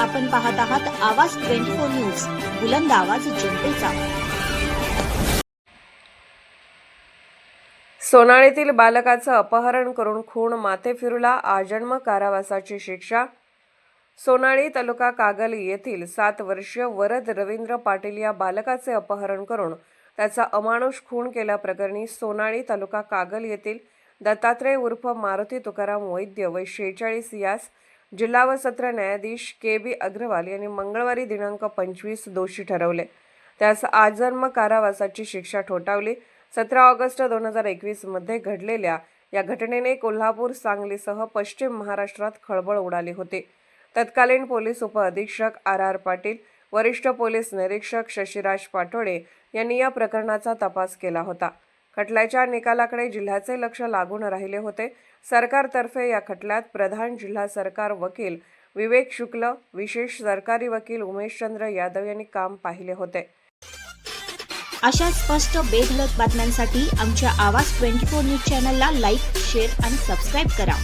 आपण पाहत आहात आवाज ट्वेंटी फोर न्यूज. बुलंद आवाज जनतेचा. सोनाळीतील बालकाचं अपहरण करून खून माथे फिरूला आजन्म कारावासाची शिक्षा. सोनाळी तालुका कागल येथील सात वर्षीय वरद रवींद्र पाटील या बालकाचे अपहरण करून त्याचा अमानुष खून केल्याप्रकरणी सोनाळी तालुका कागल येथील दत्तात्रय उर्फ मारुती तुकाराम वैद्य व शेहेचाळीस यास जिल्हा व सत्र न्यायाधीश के बी अग्रवाल यांनी मंगळवारी दिनांक पंचवीस दोषी ठरवले. त्यास आजन्म कारावासाची शिक्षा ठोठावली. सतरा ऑगस्ट दोन हजार एकवीसमध्ये घडलेल्या या घटनेने कोल्हापूर सांगलीसह पश्चिम महाराष्ट्रात खळबळ उडाली होती. तत्कालीन पोलीस उपअधीक्षक आर आर पाटील वरिष्ठ पोलीस निरीक्षक शशिराज पाटोळे यांनी या प्रकरणाचा तपास केला होता. खटल्याच्या निकालाकडे जिल्ह्याचे लक्ष लागून राहिले होते. सरकारतर्फे या खटल्यात प्रधान जिल्हा सरकार वकील विवेक शुक्ल विशेष सरकारी वकील उमेशचंद्र यादव यांनी काम पाहिले होते. अशा स्पष्ट बेधडक बातम्यांसाठी आमच्या आवाज ट्वेंटी फोर न्यूज चॅनलला लाईक शेअर आणि सबस्क्राईब करा.